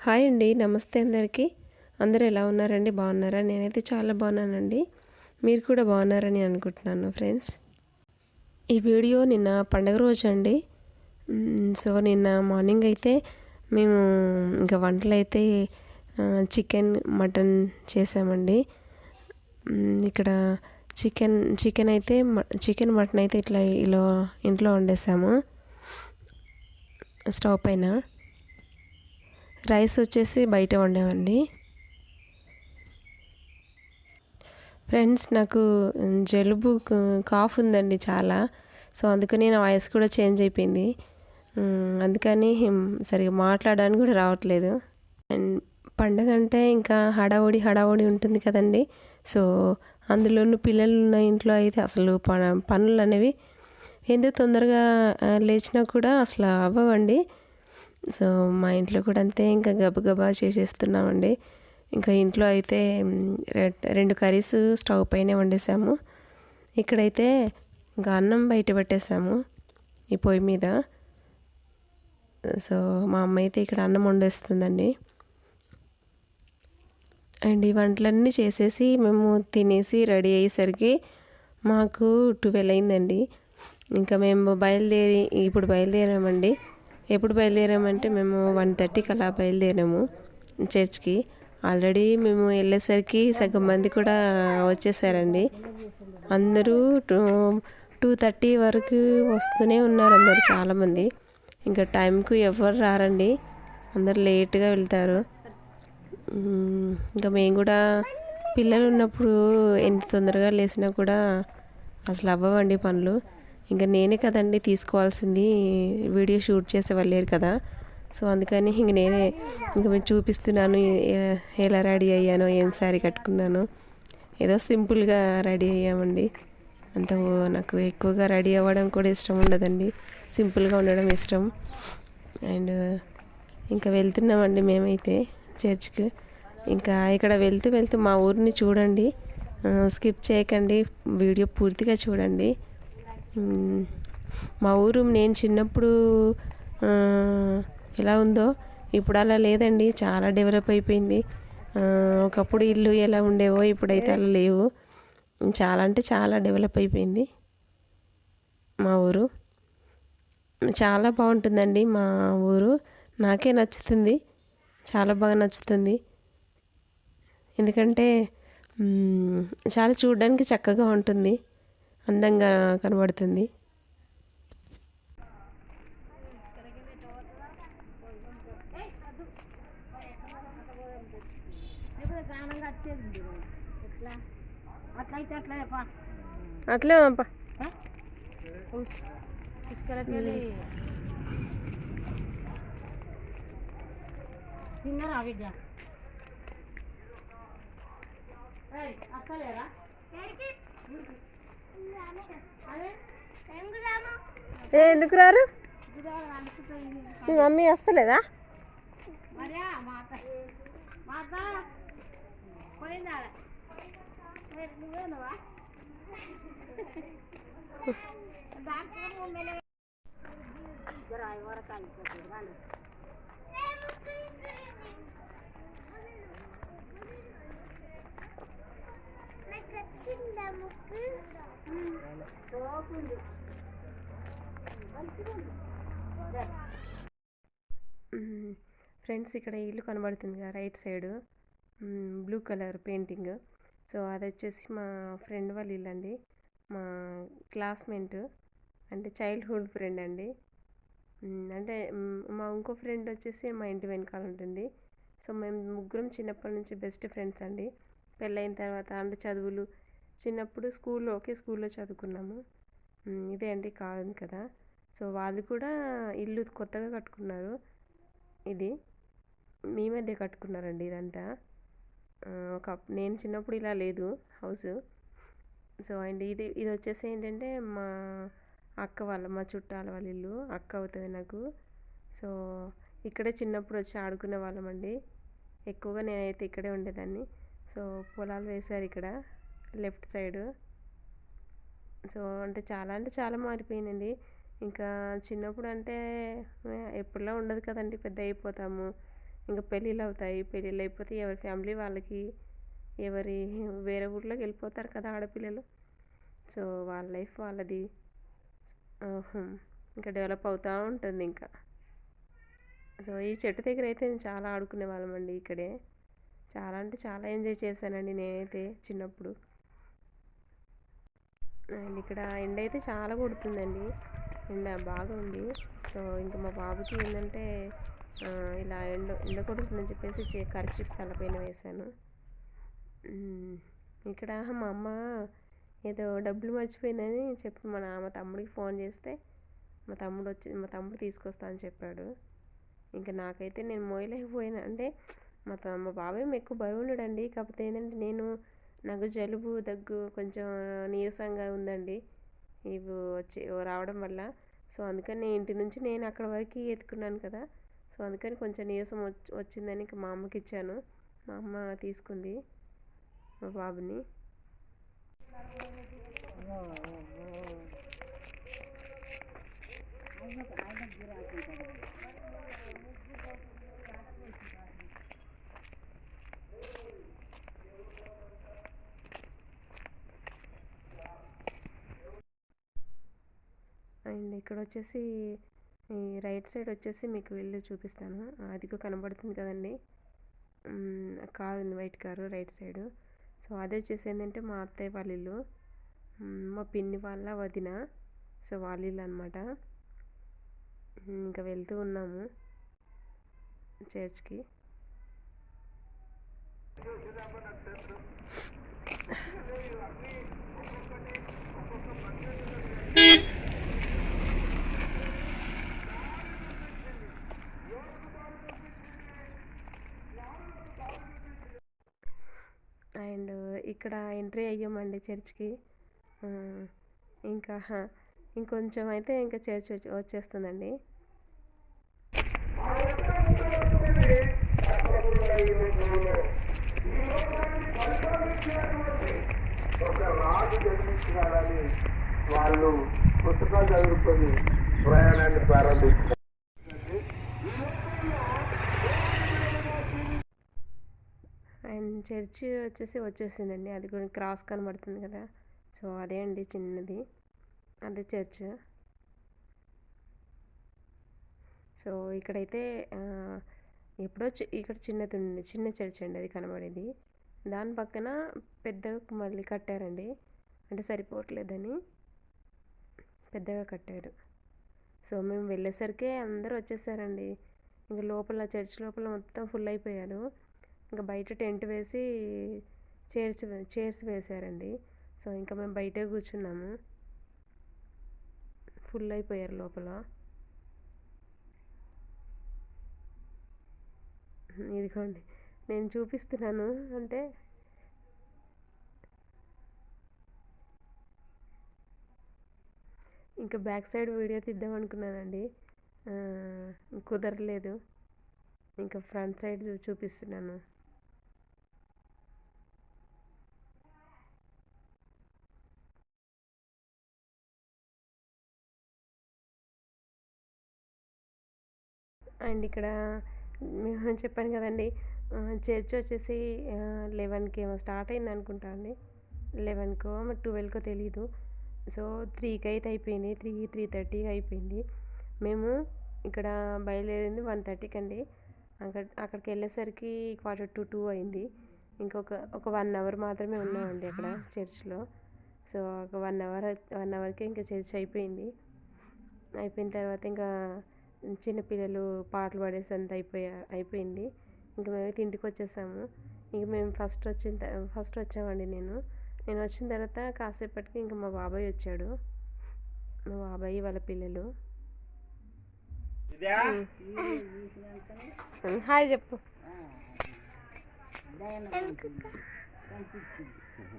Hi అండి నమస్తే అందరికీ. అందరూ ఎలా ఉన్నారండి? బాగున్నారా? నేనైతే చాలా బాగున్నానండి. మీరు కూడా బాగున్నారని అనుకుంటున్నాను ఫ్రెండ్స్. ఈ వీడియో నిన్న పండగ రోజు అండి. సో నిన్న మార్నింగ్ అయితే మేము ఇంకా వంటలు అయితే చికెన్ మటన్ చేసామండి. ఇక్కడ చికెన్ చికెన్ అయితే మ- చికెన్ మటన్ అయితే ఇట్లా ఇలా ఇంట్లో వండేసాము. స్టవ్ పైన. రైస్ వచ్చేసి బయట వండామండి. ఫ్రెండ్స్ నాకు జలుబు కాఫ్ ఉందండి చాలా. సో అందుకని నా వాయిస్ కూడా చేంజ్ అయిపోయింది. అందుకని సరిగా మాట్లాడడానికి కూడా రావట్లేదు. అండ్ పండగ అంటే ఇంకా హడావుడి హడావుడి ఉంటుంది కదండి. సో అందులోనూ పిల్లలు ఉన్న ఇంట్లో అయితే అసలు ప పనులు అనేవి ఎందుకు తొందరగా లేచినా కూడా అసలు అవ్వవండి. సో మా ఇంట్లో కూడా అంతే ఇంకా గబగబా చేసేస్తున్నామండి. ఇంకా ఇంట్లో అయితే రె- రెండు కర్రీస్ స్టవ్ పైనే వండేసాము. ఇక్కడైతే ఇంకా అన్నం బయట పెట్టేసాము ఈ పొయ్యి మీద. సో మా అమ్మ అయితే ఇక్కడ అన్నం వండేస్తుందండి. అండ్ ఈ వంటలన్నీ చేసేసి మేము తినేసి రెడీ అయ్యేసరికి మాకు ట్వెల్వ్ అయిందండి. ఇంకా మేము బయలుదేరి ఇప్పుడు బయలుదేరామండి. ఎప్పుడు బయలుదేరామంటే మేము వన్ థర్టీకి అలా బయలుదేరాము చర్చ్కి. ఆల్రెడీ మేము వెళ్ళేసరికి సగం మంది కూడా వచ్చేసారండి. అందరూ టూ టూ థర్టీ వరకు వస్తూనే ఉన్నారు అందరు చాలామంది. ఇంకా టైంకు ఎవరు రారండి. అందరు లేట్గా వెళ్తారు. ఇంకా మేము కూడా పిల్లలు ఉన్నప్పుడు ఎంత తొందరగా లేచినా కూడా అసలు అవ్వవండి పనులు. ఇంకా నేనే కదండి తీసుకోవాల్సింది వీడియో షూట్ చేసేవాళ్ళు లేరు కదా. సో అందుకని ఇంక నేనే ఇంకా మేము చూపిస్తున్నాను ఎలా రెడీ అయ్యానో ఏం శారీ కట్టుకున్నాను. ఏదో సింపుల్గా రెడీ అయ్యామండి. అంత నాకు ఎక్కువగా రెడీ అవ్వడం కూడా ఇష్టం ఉండదండి. సింపుల్గా ఉండడం ఇష్టం. అండ్ ఇంకా వెళ్తున్నామండి మేమైతే చర్చ్కి. ఇంకా ఇక్కడ వెళ్తూ వెళ్తూ మా ఊరిని చూడండి. స్కిప్ చేయకండి వీడియో పూర్తిగా చూడండి. మా ఊరు నేను చిన్నప్పుడు ఎలా ఉందో ఇప్పుడు అలా లేదండి. చాలా డెవలప్ అయిపోయింది. ఒకప్పుడు ఇల్లు ఎలా ఉండేవో ఇప్పుడైతే అలా లేవు. చాలా అంటే చాలా డెవలప్ అయిపోయింది మా ఊరు. చాలా బాగుంటుందండి మా ఊరు. నాకే నచ్చుతుంది. చాలా బాగా నచ్చుతుంది. ఎందుకంటే చాలా చూడడానికి చక్కగా ఉంటుంది. అందంగా కనబడుతుంది అట్లయితే అట్లే అప్ప. తిన్నారా విద్య అక్కలేరా ఏ ఎందుకు రారు? మీ మమ్మీ వస్తలేదా? మర్యా మాత ఫ్రెండ్స్ ఇక్కడ ఇల్లు కనబడుతుంది కదా right side. Blue colour painting. So అది వచ్చేసి మా ఫ్రెండ్ వాళ్ళ ఇల్లు అండి. మా క్లాస్మేట్ అంటే చైల్డ్హుడ్ ఫ్రెండ్ అండి. అంటే మా ఇంకో ఫ్రెండ్ వచ్చేసి మా ఇంటి వెనకాల ఉంటుంది. సో మేము ముగ్గురం చిన్నప్పటి నుంచి బెస్ట్ ఫ్రెండ్స్ అండి. పెళ్ళైన తర్వాత అంటే చదువులు. చిన్నప్పుడు స్కూల్లో ఒకే స్కూల్లో చదువుకున్నాము. ఇదే అండి కాదు కదా. సో వాళ్ళు కూడా ఇల్లు కొత్తగా కట్టుకున్నారు. ఇది మీ మధ్య కట్టుకున్నారండి ఇదంతా. ఒక నేను చిన్నప్పుడు ఇలా లేదు హౌస్. సో అండ్ ఇది ఇది వచ్చేసి ఏంటంటే మా అక్క వాళ్ళ మా చుట్టాల వాళ్ళ ఇల్లు అక్క అవుతుంది నాకు. సో ఇక్కడే చిన్నప్పుడు వచ్చి ఆడుకునే వాళ్ళమండి ఎక్కువగా నేనైతే ఇక్కడే ఉండేదాన్ని. సో పొలాలు వేశారు ఇక్కడ లెఫ్ట్ సైడ్. సో అంటే చాలా అంటే చాలా మారిపోయిందండి ఇంకా చిన్నప్పుడు అంటే ఎప్పుడులా ఉండదు కదండి పెద్ద అయిపోతాము. ఇంకా పెళ్ళిళ్ళు అవుతాయి పెళ్ళిళ్ళు అయిపోతే ఎవరి ఫ్యామిలీ వాళ్ళకి ఎవరి వేరే ఊర్లోకి వెళ్ళిపోతారు కదా ఆడపిల్లలు. సో వాళ్ళ లైఫ్ వాళ్ళది. ఇంకా డెవలప్ అవుతూ ఉంటుంది ఇంకా. సో ఈ చెట్టు దగ్గర అయితే నేను చాలా ఆడుకునే వాళ్ళమండి ఇక్కడే. చాలా అంటే చాలా ఎంజాయ్ చేశానండి నేనైతే చిన్నప్పుడు. అండ్ ఇక్కడ ఎండ అయితే చాలా కొడుతుందండి. ఎండ బాగా ఉంది. సో ఇంకా మా బాబుకి ఏంటంటే ఇలా ఎండ ఎండ కొడుతుందని చెప్పేసి చే ఖర్చు తలపైన వేశాను. ఇక్కడ మా అమ్మ ఏదో డబ్బులు మర్చిపోయిందని చెప్పి మన మా తమ్ముడికి ఫోన్ చేస్తే మా తమ్ముడు వచ్చి మా తమ్ముడు తీసుకొస్తా అని చెప్పాడు. ఇంకా నాకైతే నేను మోయలేకపోయినా. అంటే మా త మా బాబాయ్ ఎక్కువ బరువు ఉండడండి. కాకపోతే ఏంటంటే నేను నాకు జలుబు దగ్గు కొంచెం నీరసంగా ఉందండి. ఇవి వచ్చి రావడం వల్ల. సో అందుకని ఇంటి నుంచి నేను అక్కడ వరకు ఎత్తుకున్నాను కదా. సో అందుకని కొంచెం నీరసం వచ్చి వచ్చిందని ఇంకా మా అమ్మకి ఇచ్చాను. మా అమ్మ తీసుకుంది మా బాబుని. ఇక్కడ వచ్చేసి రైట్ సైడ్ వచ్చేసి మీకు వెళ్ళి చూపిస్తాను. అదిగో కనబడుతుంది కదండి. కారు ఉంది white car right side. So అదే వచ్చేసి ఏంటంటే మా అత్తయ్య వాళ్ళ ఇల్లు. మా పిన్ని వాళ్ళ వదిన. సో వాళ్ళ ఇల్లు అనమాట ఇంకా వెళ్తూ ఉన్నాము చర్చ్కి. అండ్ ఇక్కడ ఎంట్రీ అయ్యామండి చర్చ్కి. ఇంకా ఇంకొంచెం అయితే ఇంకా చర్చ్ వచ్చేస్తుందండి. ఒక రాజు జన్మించినాడని వాళ్ళు పుస్తకాలు చదువుకొని ప్రయాణాన్ని ప్రారంభించారు. అండ్ చర్చ్ వచ్చేసి వచ్చేసిందండి. అది కూడా క్రాస్ కనబడుతుంది కదా. సో అదే అండి చిన్నది. అదే చర్చ్. సో ఇక్కడైతే ఎప్పుడో చి- ఇక్కడ చిన్నది ఉంది చిన్న చర్చ్ అండి అది కనబడేది. దాని పక్కన పెద్దగా మళ్ళీ కట్టారండి. అంటే సరిపోవట్లేదని పెద్దగా కట్టారు. సో మేము వెళ్ళేసరికి అందరూ వచ్చేసారండి. ఇంకా లోపల చర్చ్ లోపల మొత్తం ఫుల్ అయిపోయారు. ఇంకా బయట టెంట్ వేసి చైర్స్ చైర్స్ వేశారండి. సో ఇంకా మేము బయటే కూర్చున్నాము. ఫుల్ అయిపోయారు లోపల. ఇదిగోండి నేను చూపిస్తున్నాను. అంటే ఇంకా బ్యాక్ సైడ్ వీడియో తీద్దాం అనుకున్నానండి. కుదరలేదు. ఇంకా ఫ్రంట్ సైడ్ చూ చూపిస్తున్నాను. అండ్ ఇక్కడ మేము చెప్పాను కదండి చర్చ్ వచ్చేసి లెవెన్కి ఏమో స్టార్ట్ అయింది అనుకుంటా అండి. లెవెన్కో మరి ట్వెల్వ్కో తెలీదు. సో త్రీకి అయితే అయిపోయింది. త్రీ త్రీ థర్టీకి అయిపోయింది. మేము ఇక్కడ బయలుదేరింది వన్ థర్టీకి అండి. అక్కడ అక్కడికి వెళ్ళేసరికి క్వార్టర్ టు టూ అయింది. ఇంకొక ఒక వన్ అవర్ మాత్రమే ఉన్నామండి అక్కడ చర్చ్లో. సో ఒక వన్ అవర్ వన్ అవర్కి ఇంకా చర్చ్ అయిపోయింది. అయిపోయిన తర్వాత ఇంకా చిన్నపిల్లలు పాటలు పాడేసంత అయిపోయా అయిపోయింది. ఇంకా మేమైతే ఇంటికి వచ్చేసాము. ఇంక మేము ఫస్ట్ వచ్చిన త- ఫస్ట్ వచ్చామండి నేను. నేను వచ్చిన తర్వాత కాసేపటికి ఇంకా మా బాబాయ్ వచ్చాడు. మా బాబాయ్ వాళ్ళ పిల్లలు. హాయ్ చెప్పు.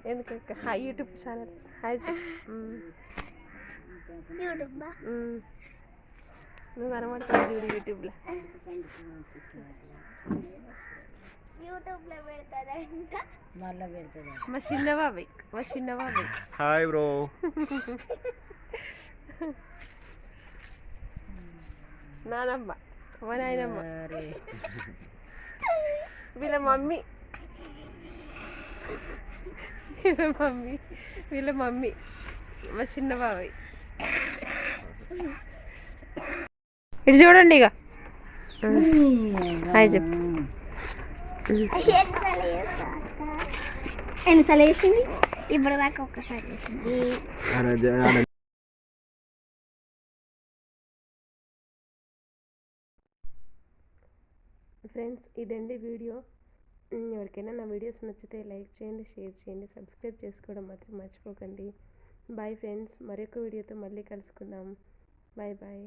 ఎందుకు అక్క? Hi YouTube channel. హాయ్ చెప్పు. నువ్వు కనబడుతుంది చూడు యూట్యూబ్లో. మా చిన్న బాబాయ్ మా చిన్న బాబాయ్ హాయ్ బ్రో. నానమ్మ మా నాయనమ్మ. వీళ్ళ మమ్మీ. వీళ్ళ మమ్మీ వీళ్ళ మమ్మీ మా చిన్న బాబాయ్ ఇటు చూడండి ఇక. చెప్పు ఎన్నిసార్లు అక్క? ఎన్నిసార్లు వేసింది? ఇప్పుడు దాకా ఒక్కసారి చేసింది ఫ్రెండ్స్ ఇదండి వీడియో. ఎవరికైనా నా వీడియోస్ నచ్చితే లైక్ చేయండి షేర్ చేయండి సబ్స్క్రైబ్ చేసుకోవడం మాత్రం మర్చిపోకండి. బాయ్ ఫ్రెండ్స్ మరొక వీడియోతో మళ్ళీ కలుసుకుందాం. Bye bye